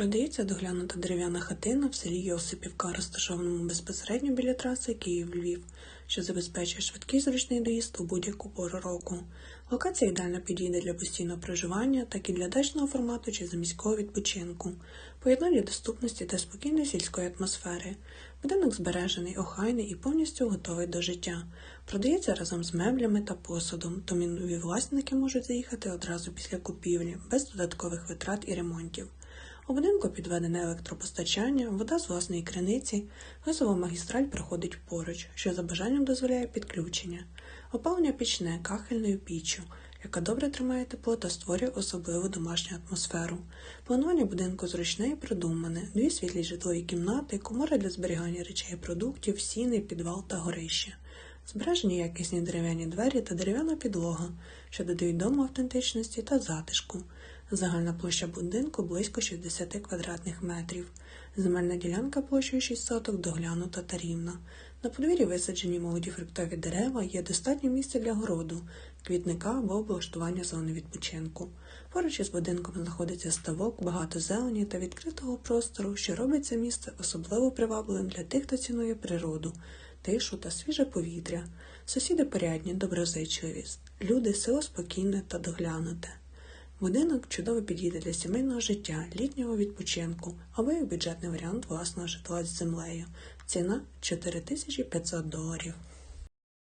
Продається доглянута дерев'яна хатина в селі Йосипівка, розташованому безпосередньо біля траси Київ-Львів, що забезпечує швидкий зручний доїзд у будь-яку пору року. Локація ідеально підійде для постійного проживання, так і для дачного формату чи заміського відпочинку, поєднання доступності та спокійної сільської атмосфери. Будинок збережений, охайний і повністю готовий до життя. Продається разом з меблями та посудом, тому нові власники можуть заїхати одразу після купівлі, без додаткових витрат і ремонтів. У будинку підведене електропостачання, вода з власної криниці, газова магістраль проходить поруч, що за бажанням дозволяє підключення, опалення пічне кахельною піччю, яка добре тримає тепло та створює особливу домашню атмосферу. Планування будинку зручне і продумане, дві світлі житлові кімнати, комори для зберігання речей і продуктів, сіни, підвал та горище. Збережені якісні дерев'яні двері та дерев'яна підлога, що додають дому автентичності та затишку. Загальна площа будинку близько 60 квадратних метрів. Земельна ділянка площею 6 соток доглянута та рівна. На подвір'ї висаджені молоді фруктові дерева, є достатньо місця для городу, квітника або облаштування зони відпочинку. Поруч із будинком знаходиться ставок, багато зелені та відкритого простору, що робить це місце особливо привабливим для тих, хто цінує природу, тишу та свіже повітря. Сусіди порядні, доброзичливі, люди село спокійне та доглянуте. Будинок чудово підійде для сімейного життя, літнього відпочинку або як бюджетний варіант власного житла з землею. Ціна 4500 доларів.